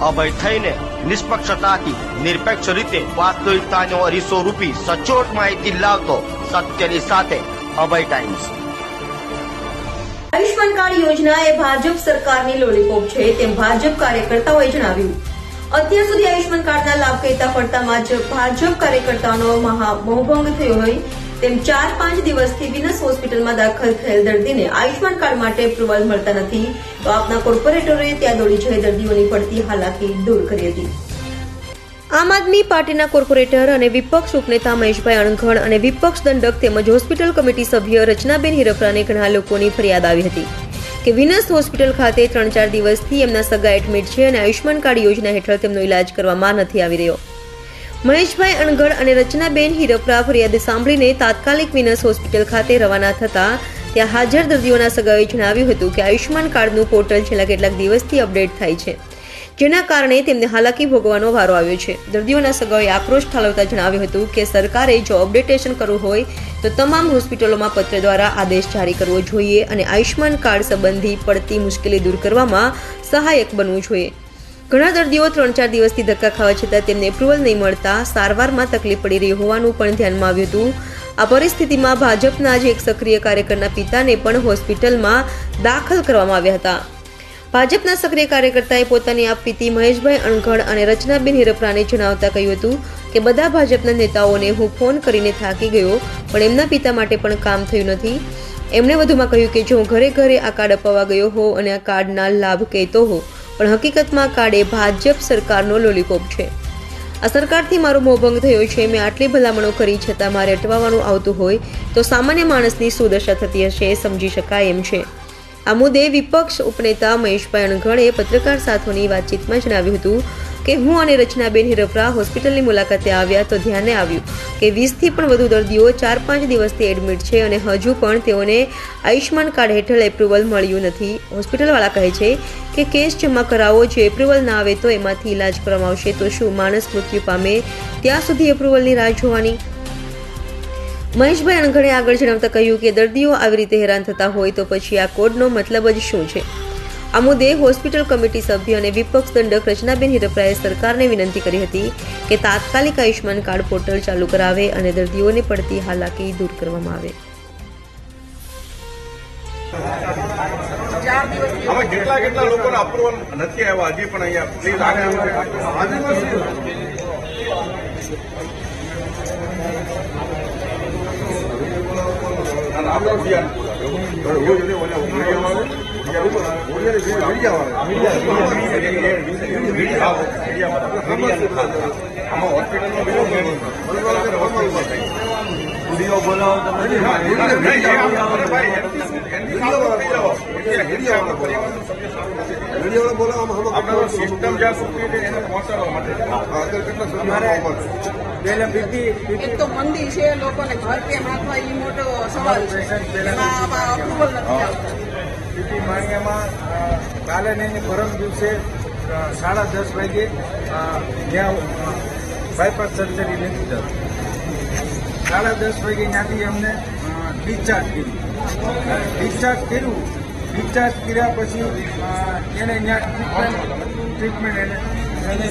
અભય થઈને નિષ્પક્ષતાથી, નિરપેક્ષ રીતે વાસ્તવિકતાનો અરીસો રૂપી સચોટ માહિતી લાવતો સત્યની સાથે અભય ટાઈમ્સ. આયુષ્માન કાર્ડ યોજના એ ભાજપ સરકારની લોલીપોપ છે તેમ ભાજપ કાર્યકર્તાઓએ જણાવ્યું. અત્યાર સુધી આયુષ્માન કાર્ડના લાભ કહેતા પડતામાં જ ભાજપ કાર્યકર્તાઓનો મહા મોહભંગ થયો હોય તેમ ચાર પાંચ દિવસથી વિનસ હોસ્પિટલમાં દાખલ થયેલ દર્દીને આયુષ્માન કાર્ડ માટે એપ્રુવલ મળતા નથી, તો આપના કોર્પોરેટરોએ ત્યાં દોડી જઈ દર્દીઓની પડતી હાલાકી દૂર કરી હતી. આમ આદમી પાર્ટીના કોર્પોરેટર અને વિપક્ષ ઉપનેતા મહેશભાઈ અણઘડ અને વિપક્ષ દંડક તેમજ હોસ્પિટલ કમિટી સભ્ય રચનાબેન હિરફરાને ઘણા લોકોની ફરિયાદ આવી હતી કે વિનસ હોસ્પિટલ ખાતે ત્રણ ચાર દિવસથી એમના સગા એડમિટ છે અને આયુષ્માન કાર્ડ યોજના હેઠળ તેમનો ઇલાજ કરવામાં નથી આવી રહ્યો. મહેશભાઈ અણગડ અને રચનાબેન હિરપરા ફરિયાદ સાંભળીને તાત્કાલિક વિનસ હોસ્પિટલ ખાતે રવાના થતા ત્યાં હાજર દર્દીઓના સગાઓએ જણાવ્યું હતું કે આયુષ્માન કાર્ડનું પોર્ટલ છેલ્લા કેટલાક દિવસથી અપડેટ થાય છે, જેના કારણે તેમને હાલાકી ભોગવવાનો વારો આવ્યો છે. દર્દીઓના સગાઓએ આક્રોશ ઠાલવતા જણાવ્યું હતું કે સરકારે જો અપડેટેશન કરવું હોય, તો તમામ હોસ્પિટલોમાં પત્ર દ્વારા આદેશ જારી કરવો જોઈએ અને આયુષ્માન કાર્ડ સંબંધી પડતી મુશ્કેલી દૂર કરવામાં સહાયક બનવું જોઈએ. ઘણા દર્દીઓ ત્રણ ચાર દિવસથી ધક્કા ખાવા છતાં તેમને એપ્રુવલ નહીં મળતા સારવારમાં તકલીફ પડી રહી હોવાનું પણ ધ્યાનમાં આવ્યું હતું. આ પરિસ્થિતિમાં ભાજપના જ એક સક્રિય કાર્યકરના પિતાને પણ હોસ્પિટલમાં દાખલ કરવામાં આવ્યા હતા. ભાજપના સક્રિય કાર્યકર્તાએ પોતાની આપવીતી મહેશભાઈ અણઘડ અને રચનાબેન હિરપરાને જણાવતા કહ્યું હતું કે બધા ભાજપના નેતાઓને હું ફોન કરીને થાકી ગયો, પણ એમના પિતા માટે પણ કામ થયું નથી. એમણે વધુમાં કહ્યું કે જો હું ઘરે ઘરે આ કાર્ડ અપાવવા ગયો હો અને આ કાર્ડના લાભ કહેતો હો પણ હકીકતમાં કાળે ભાજપ સરકારનો લોલીપોપ છે. આ સરકારથી મારો મોભંગ થયો છે, મેં આટલી ભલામણો કરી છતાં મારે અટવાવાનું આવતું હોય તો સામાન્ય માણસની શું દશા થતી હશે એ સમજી શકાય એમ છે. આ મુદ્દે વિપક્ષ ઉપનેતા મહેશભાઈ અણઘડે પત્રકાર સાથોની વાતચીતમાં જણાવ્યું હતું કે હું અને રચનાબેન હિરફરા હોસ્પિટલની મુલાકાતે આવ્યા તો ધ્યાને આવ્યું કે વીસથી પણ વધુ દર્દીઓ ચાર પાંચ દિવસથી એડમિટ છે અને હજુ પણ તેઓને આયુષ્માન કાર્ડ હેઠળ એપ્રુવલ મળ્યું નથી. હોસ્પિટલવાળા કહે છે કે કેસ જમા કરાવો, જો એપ્રુવલ ના આવે તો એમાંથી ઇલાજ કરવામાં આવશે. તો શું માણસ મૃત્યુ પામે ત્યાં સુધી એપ્રુવલની રાહ જોવાની? મહેશભાઈ અણઘડે આગળ જણાવતા કહ્યું કે દર્દીઓ આવી રીતે હેરાન થતા હોય તો પછી આ કોડનો મતલબ જ શું છે? આ મુદ્દે હોસ્પિટલ કમિટી સભ્ય અને વિપક્ષ દંડક રચનાબેન હિરપરાએ સરકારને વિનંતી કરી હતી કે તાત્કાલિક આયુષ્માન કાર્ડ પોર્ટલ ચાલુ કરાવે અને દર્દીઓને પડતી હાલાકી દૂર કરવામાં આવે. કેટલા કેટલા લોકોને અપ્રુવલ નથી આવ્યા? હજી પણ અહીંયા આપણો ધ્યાન રોજ એટલે ઓલા મીડિયામાં આમાં હોસ્પિટલમાં બોલાવો આપણા સિસ્ટમ જ્યાં સુધી એને પહોંચાડવા માટે. પહેલા બીપી એક તો મંદી છે લોકોને ઘર કેમ હાથમાં એ મોટો સવાલ છે એમાં અપ્રુવલ કાલે નહીં પરમ દિવસે સાડા દસ વાગે ત્યાં બાયપાસ સર્જરી નથી થતી સાડા દસ વાગે ત્યાંથી અમને ડિસ્ચાર્જ કર્યું ડિસ્ચાર્જ કર્યું ડિસ્ચાર્જ કર્યા પછી એને ત્યાં ટ્રીટમેન્ટ એને એને